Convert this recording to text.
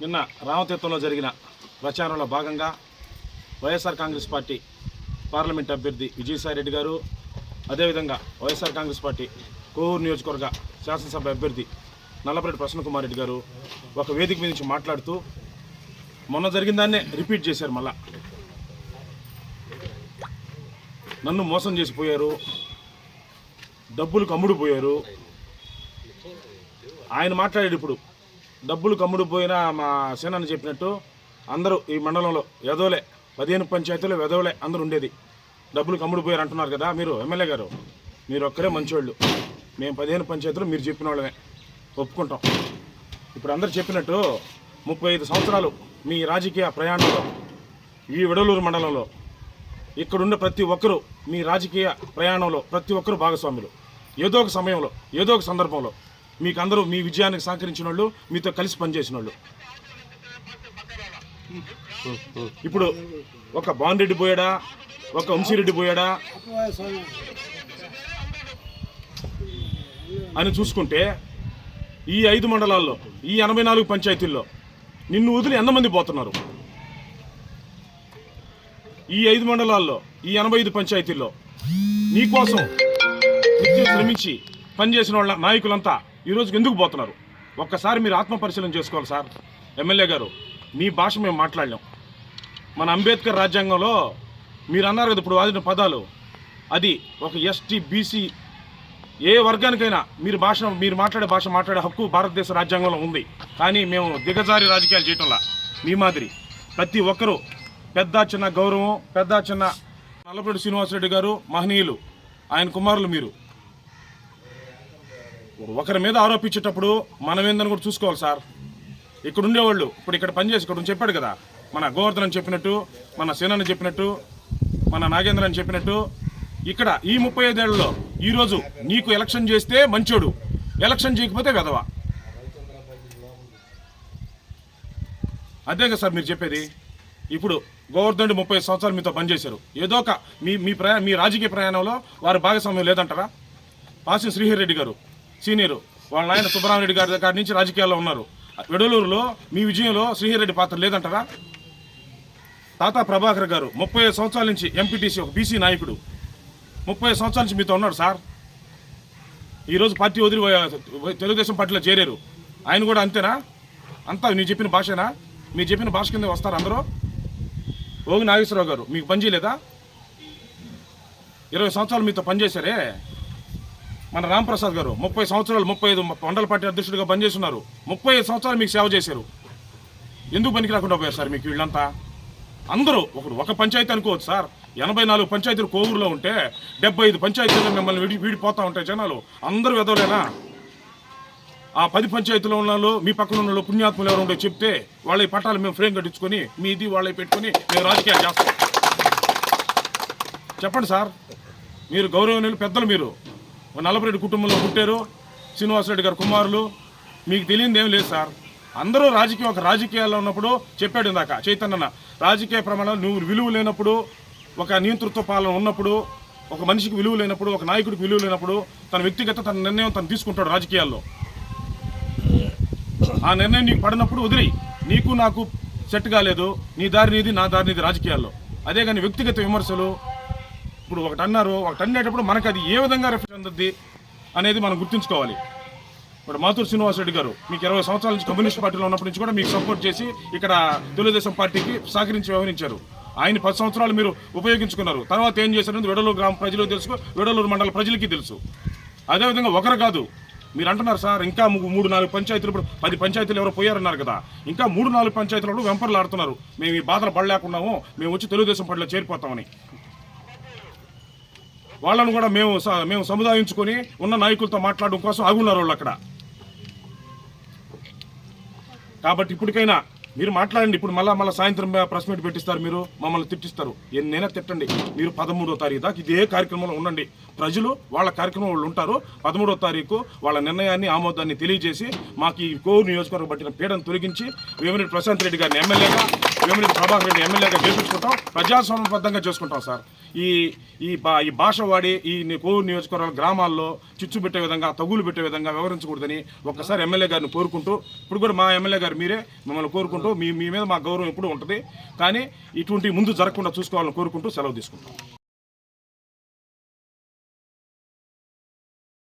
నిన్న రామతీర్థంలో జరిగిన ప్రచారంలో భాగంగా వైఎస్ఆర్ కాంగ్రెస్ పార్టీ పార్లమెంట్ అభ్యర్థి విజయసాయి రెడ్డి గారు అదేవిధంగా వైఎస్ఆర్ కాంగ్రెస్ పార్టీ కోవూరు నియోజకవర్గ శాసనసభ అభ్యర్థి నల్లపరెడ్డి ప్రసన్న కుమార్ రెడ్డి గారు ఒక వేదిక మీద నుంచి మాట్లాడుతూ మొన్న జరిగిన దాన్నే రిపీట్ చేశారు మళ్ళా. నన్ను మోసం చేసిపోయారు డబ్బులు కమ్ముడు పోయారు. ఆయన మాట్లాడేటప్పుడు ఇప్పుడు డబ్బులు కమ్ముడు పోయిన మా సేనాన్ని చెప్పినట్టు అందరూ ఈ మండలంలో ఎదవలే పదిహేను పంచాయతీలు ఎదవలే అందరూ ఉండేది. డబ్బులు కమ్ముడు పోయారు అంటున్నారు కదా మీరు ఎమ్మెల్యే గారు. మీరు ఒక్కరే మంచివాళ్ళు మేము పదిహేను పంచాయతీలు మీరు చెప్పిన వాళ్ళమే. ఒప్పుకుంటాం. ఇప్పుడు అందరు చెప్పినట్టు ముప్పై ఐదు సంవత్సరాలు మీ రాజకీయ ప్రయాణంలో ఈ విడలూరు మండలంలో ఇక్కడున్న ప్రతి ఒక్కరూ మీ రాజకీయ ప్రయాణంలో ప్రతి ఒక్కరు భాగస్వాములు. ఏదో ఒక సమయంలో ఏదో ఒక సందర్భంలో మీకు అందరూ మీ విజయానికి సహకరించిన వాళ్ళు మీతో కలిసి పనిచేసిన వాళ్ళు ఇప్పుడు ఒక బాన్రెడ్డి పోయాడా? ఒక వంశీరెడ్డి పోయాడా? అని చూసుకుంటే ఈ ఐదు మండలాల్లో ఈ ఎనభై నాలుగు పంచాయతీల్లో నిన్ను వదిలి ఎంతమంది పోతున్నారు? ఈ ఐదు మండలాల్లో ఈ ఎనభై ఐదు పంచాయతీల్లో నీకోసం నిత్యం శ్రమించి పనిచేసిన వాళ్ళ నాయకులంతా ఈరోజుకి ఎందుకు పోతున్నారు? ఒక్కసారి మీరు ఆత్మ పరిశీలన చేసుకోవాలి సార్. ఎమ్మెల్యే గారు మీ భాష మేము మాట్లాడలేం. మన అంబేద్కర్ రాజ్యాంగంలో మీరు అన్నారు కదా ఇప్పుడు వాదిన పదాలు. అది ఒక ఎస్టీ బీసీ ఏ వర్గానికైనా మీరు భాష మీరు మాట్లాడే భాష మాట్లాడే హక్కు భారతదేశ రాజ్యాంగంలో ఉంది. కానీ మేము దిగజారి రాజకీయాలు చేయటంలా మీ మాదిరి ప్రతి ఒక్కరూ పెద్ద చిన్న గౌరవం పెద్ద చిన్న నల్లపరెడ్డి శ్రీనివాసరెడ్డి గారు మహనీయులు ఆయన కుమారులు మీరు. ఒకరి మీద ఆరోపించేటప్పుడు మనం ఏందని కూడా చూసుకోవాలి సార్. ఇక్కడ ఉండేవాళ్ళు ఇప్పుడు ఇక్కడ పనిచేసి ఇక్కడ చెప్పాడు కదా మన గోవర్ధన్ అని చెప్పినట్టు మన సేనని చెప్పినట్టు మన నాగేంద్ర అని చెప్పినట్టు ఇక్కడ ఈ ముప్పై ఐదేళ్ళలో ఈరోజు నీకు ఎలక్షన్ చేస్తే మంచోడు ఎలక్షన్ చేయకపోతే వెధవ. అదే కదా సార్ మీరు చెప్పేది. ఇప్పుడు గోవర్ధనుడు ముప్పై సంవత్సరాలు మీతో పనిచేశారు. ఏదో ఒక మీ మీ ప్రయా మీ రాజకీయ ప్రయాణంలో వారి భాగస్వామ్యం లేదంటారా? పాసి శ్రీహర్ రెడ్డి గారు సీనియర్. వాళ్ళ నాయన సుబ్బరామరెడ్డి గారి దగ్గర నుంచి రాజకీయాల్లో ఉన్నారు. వెడలూరులో మీ విజయంలో శ్రీహర్ రెడ్డి పాత్ర లేదంటారా? తాతా ప్రభాకర్ గారు ముప్పై సంవత్సరాల నుంచి ఎంపీటీసీ ఒక బీసీ నాయకుడు. ముప్పై సంవత్సరాల నుంచి మీతో ఉన్నాడు సార్. ఈరోజు పార్టీ వదిలి తెలుగుదేశం పార్టీలో చేరారు. ఆయన కూడా అంతేనా? అంతా నీ చెప్పిన భాషేనా? మీరు చెప్పిన భాష కింద వస్తారు అందరూ? ఓగి నాగేశ్వరరావు గారు మీకు పని చేయలేదా? ఇరవై సంవత్సరాలు మీతో పనిచేశారే? మన రాంప్రసాద్ గారు ముప్పై సంవత్సరాలు ముప్పై ఐదు మండల పార్టీ అధ్యక్షుడిగా పనిచేస్తున్నారు. ముప్పై ఐదు సంవత్సరాలు మీకు సేవ చేశారు. ఎందుకు పనికి రాకుండా పోయారు సార్ మీకు వీళ్ళంతా? అందరూ ఒకరు ఒక పంచాయతీ అనుకోవచ్చు సార్. ఎనభై నాలుగు పంచాయతీలు కోవూరులో ఉంటే డెబ్బై ఐదు పంచాయతీలు మిమ్మల్ని విడి వీడిపోతా ఉంటాయి జనాలు. అందరూ వెదవలేనా? ఆ పది పంచాయతీలో ఉన్న మీ పక్కన ఉన్న వాళ్ళు పుణ్యాత్ములు ఎవరు ఉంటే చెప్తే వాళ్ళ పట్టాలు మేము ఫ్రేమ్ కట్టించుకొని మీది వాళ్ళవి పెట్టుకొని మేము రాజకీయాలు చేస్తాం. చెప్పండి సార్. మీరు గౌరవనీయులు పెద్దలు మీరు. ఒక నల్లపరెడ్డి కుటుంబంలో పుట్టారు. శ్రీనివాసరెడ్డి గారు కుమారులు. మీకు తెలియదు ఏం లేదు సార్. అందరూ రాజకీయం ఒక రాజకీయాల్లో ఉన్నప్పుడు చెప్పాడు ఇందాక చైతన్యన రాజకీయ ప్రమాణం నువ్వు విలువ లేనప్పుడు ఒక నియంతృత్వ పాలన ఉన్నప్పుడు ఒక మనిషికి విలువ లేనప్పుడు ఒక నాయకుడికి విలువ లేనప్పుడు తన వ్యక్తిగత తన నిర్ణయం తను తీసుకుంటాడు రాజకీయాల్లో. ఆ నిర్ణయం నీకు పడినప్పుడు వదిలి నీకు నాకు సెట్ కాలేదు. నీ దారి నీది నా దారి నీది రాజకీయాల్లో. అదే కానీ వ్యక్తిగత విమర్శలు ఇప్పుడు ఒకటి అన్నారు ఒకటి అనేటప్పుడు మనకు అది ఏ విధంగా రిఫ్లెక్ట్ అందుద్ది అనేది మనం గుర్తుంచుకోవాలి. ఇప్పుడు మాతూరు శ్రీనివాసరెడ్డి గారు మీకు ఇరవై సంవత్సరాల నుంచి కమ్యూనిస్ట్ పార్టీలో ఉన్నప్పటి నుంచి కూడా మీకు సపోర్ట్ చేసి ఇక్కడ తెలుగుదేశం పార్టీకి సహకరించి వ్యవహరించారు. ఆయన పది సంవత్సరాలు మీరు ఉపయోగించుకున్నారు. తర్వాత ఏం చేశారని వెడలూరు గ్రామ ప్రజలకు తెలుసు వెడలూరు మండల ప్రజలకి తెలుసు. అదేవిధంగా ఒకరు కాదు మీరు అంటున్నారు సార్ ఇంకా మూడు నాలుగు పంచాయతీలు ఇప్పుడు పది పంచాయతీలు ఎవరో పోయారన్నారు కదా. ఇంకా మూడు నాలుగు పంచాయతీలు వెంపర్లు ఆడుతున్నారు. మేము ఈ బాధలు పడలేకున్నాము మేము వచ్చి తెలుగుదేశం పార్టీలో చేరిపోతామని. వాళ్ళను కూడా మేము స- మేము సముదాయించుకొని ఉన్న నాయకులతో మాట్లాడడం కోసం ఆగున్నారు వాళ్ళు అక్కడ. కాబట్టి ఇప్పటికైనా మీరు మాట్లాడండి. ఇప్పుడు మళ్ళీ మళ్ళీ సాయంత్రం ప్రెస్ మీట్ పెట్టిస్తారు మీరు మమ్మల్ని తిట్టిస్తారు. ఎన్నైనా తిట్టండి. మీరు పదమూడో తారీఖు దాకా ఇదే కార్యక్రమంలో ఉండండి. ప్రజలు వాళ్ళ కార్యక్రమం వాళ్ళు ఉంటారు. పదమూడో తారీఖు వాళ్ళ నిర్ణయాన్ని ఆమోదాన్ని తెలియజేసి మాకు ఈ కోవూరు నియోజకవర్గం పట్టిన పీడను తొలగించి వేమిరెడ్డి ప్రశాంత్ రెడ్డి గారిని ఎమ్మెల్యేగా వేమిరెడ్డి ప్రభాకర్ రెడ్డి ఎమ్మెల్యేగా గెలిపించుకుంటాం. ప్రజాస్వామ్యబద్ధంగా చేసుకుంటాం సార్. ఈ ఈ బా ఈ భాష వాడి ఈ కోవూరు నియోజకవర్గాల గ్రామాల్లో చిచ్చు పెట్టే విధంగా తగులు పెట్టే విధంగా వ్యవహరించకూడదని ఒక్కసారి ఎమ్మెల్యే గారిని కోరుకుంటూ ఇప్పుడు కూడా మా ఎమ్మెల్యే గారు మీరే మిమ్మల్ని కోరుకుంటూ మీ మీ మీద మా గౌరవం ఎప్పుడూ ఉంటుంది. కానీ ఇటువంటి ముందు జరగకుండా చూసుకోవాలని కోరుకుంటూ సెలవు తీసుకుంటాం.